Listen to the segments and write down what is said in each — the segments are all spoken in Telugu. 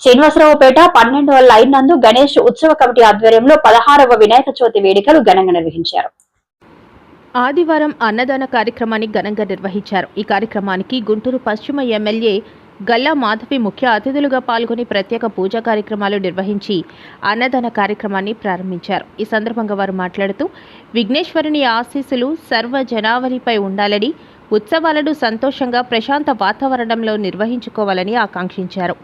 శ్రీనివాసరావుపేట పన్నెండవ లైన్ నందు గణేష్ ఉత్సవ కమిటీ ఆధ్వర్యంలో పదహారవ వినాయక చవితి వేడుకలు ఘనంగా నిర్వహించారు. ఆదివారం అన్నదాన కార్యక్రమాన్ని ఘనంగా నిర్వహించారు. ఈ కార్యక్రమానికి గుంటూరు పశ్చిమ ఎమ్మెల్యే గల్లా మాధవి ముఖ్య అతిథులుగా పాల్గొని ప్రత్యేక పూజా కార్యక్రమాలు నిర్వహించి అన్నదాన కార్యక్రమాన్ని ప్రారంభించారు. ఈ సందర్భంగా వారు మాట్లాడుతూ విఘ్నేశ్వరుని ఆశీస్సులు సర్వ జనావళిపై ఉండాలని ఉత్సవాలను సంతోషంగా ప్రశాంత వాతావరణంలో నిర్వహించుకోవాలని ఆకాంక్షించారు.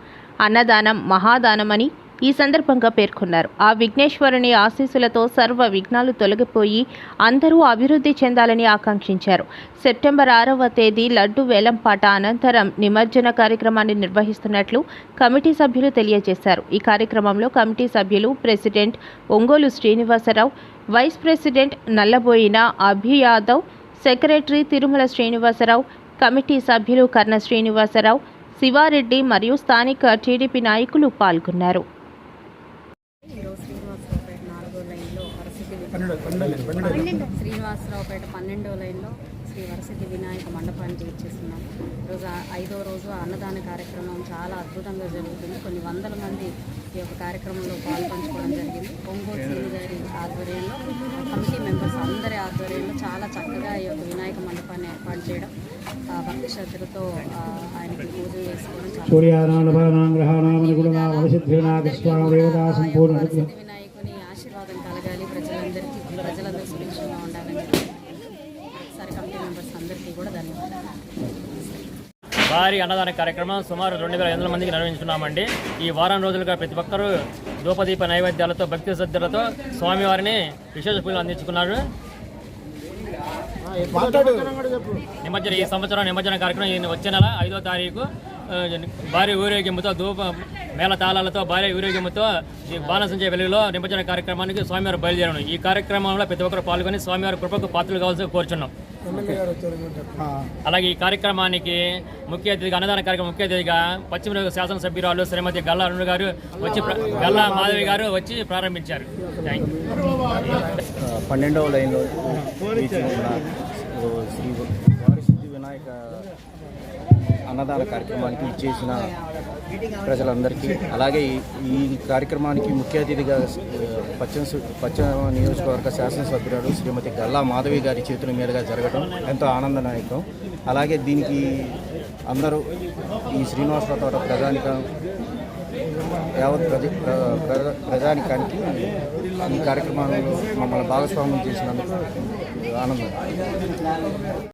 అన్నదానం మహాదానమని ఈ సందర్భంగా పేర్కొన్నారు. ఆ విఘ్నేశ్వరుని ఆశీస్సులతో సర్వ విఘ్నాలు తొలగిపోయి అందరూ అభివృద్ధి చెందాలని ఆకాంక్షించారు. సెప్టెంబర్ ఆరవ తేదీ లడ్డు వేలంపాట అనంతరం నిమజ్జన కార్యక్రమాన్ని నిర్వహిస్తున్నట్లు కమిటీ సభ్యులు తెలియజేశారు. ఈ కార్యక్రమంలో కమిటీ సభ్యులు president Ongolu Srinivasarao vice president Nallaboina Abhi Yadav secretary Tirumala Srinivasarao committee సభ్యులు కర్ణ శ్రీనివాసరావు శివారెడ్డి మరియు స్థానిక టీడీపీ నాయకులు పాల్గొన్నారు. శ్రీనివాసరావుపేట నాలుగో లైన్లో శ్రీనివాసరావుపేట పన్నెండో లైన్లో శ్రీ వరసిద్ధి వినాయక మండపానికి ఇచ్చేస్తున్నాం ఈరోజు ఐదో రోజు అన్నదాన కార్యక్రమం చాలా అద్భుతంగా జరుగుతుంది. కొన్ని వందల మంది ఈ యొక్క కార్యక్రమంలో పాల్పంచుకోవడం జరిగింది. ఒంగోలు గారి ఆధ్వర్యంలో కమిటీ మెంబర్స్ అందరి ఆధ్వర్యంలో చాలా చక్కగా ఈ యొక్క వినాయక మండపాన్ని ఏర్పాటు చేయడం ఆ భక్తి శ్రద్ధలతో ఆయన దేవతా సంపూర్ణ అనుగ్రహం వరసిద్ధి వినాయకుని ఆశీర్వాదం కలగాలి ప్రజలందరికీ ప్రజలందరూ సుభిక్షంగా ఉండాలని ఒకసారి కమిటీ మెంబర్స్ అందరికీ కూడా ధన్యవాదాలు భారీ అన్నదాన కార్యక్రమం సుమారు రెండు వేల ఎనిమిది మందికి నిర్వహించున్నామండి ఈ వారం రోజులుగా ప్రతి ఒక్కరూ ధూపదీప నైవేద్యాలతో భక్తి శ్రద్ధలతో స్వామివారిని విశేష పూజలు అందించుకున్నారు. నిమజ్జన ఈ సంవత్సరం నిమజ్జన కార్యక్రమం వచ్చే నెల ఐదో తారీఖు. భారీ ఊరేగింపుతో ధూప మేళ తాళాలతో భారీ ఊరేగింపుతో ఈ బాణసంచయ వెలుగులో నిమజ్జన కార్యక్రమానికి స్వామివారు బయలుదేరాను ఈ కార్యక్రమంలో ప్రతి ఒక్కరు పాల్గొని స్వామివారి కృపకు పాత్రలు కావాల్సి కోరుచున్నాం. అలాగే ఈ కార్యక్రమానికి ముఖ్య అతిథిగా అన్నదాన కార్యక్రమం ముఖ్య అతిథిగా పశ్చిమ శాసనసభ్యురాలు శ్రీమతి గల్లా అరుణ్ గారు వచ్చి గల్లా మాధవి గారు వచ్చి ప్రారంభించారు. పన్నెండవ లైన్లో శ్రీ వారిసిద్ధి వినాయక అన్నదాన కార్యక్రమానికి ఇచ్చేసిన ప్రజలందరికీ అలాగే ఈ- కార్యక్రమానికి ముఖ్య అతిథిగా పశ్చిమ పశ్చిమ నియోజకవర్గ శాసనసభ్యురాలు శ్రీమతి గల్లా మాధవి గారి చేతుల మీదుగా జరగడం ఎంతో ఆనందదాయకం. అలాగే దీనికి అందరూ ఈ శ్రీనివాసరావు తోట ప్రజానిక యావత్ ప్రజ ప్ర- ప్రజానికానికి ఈ కార్యక్రమంలో మమ్మల్ని భాగస్వామ్యం చేసినందుకు ఆనందం.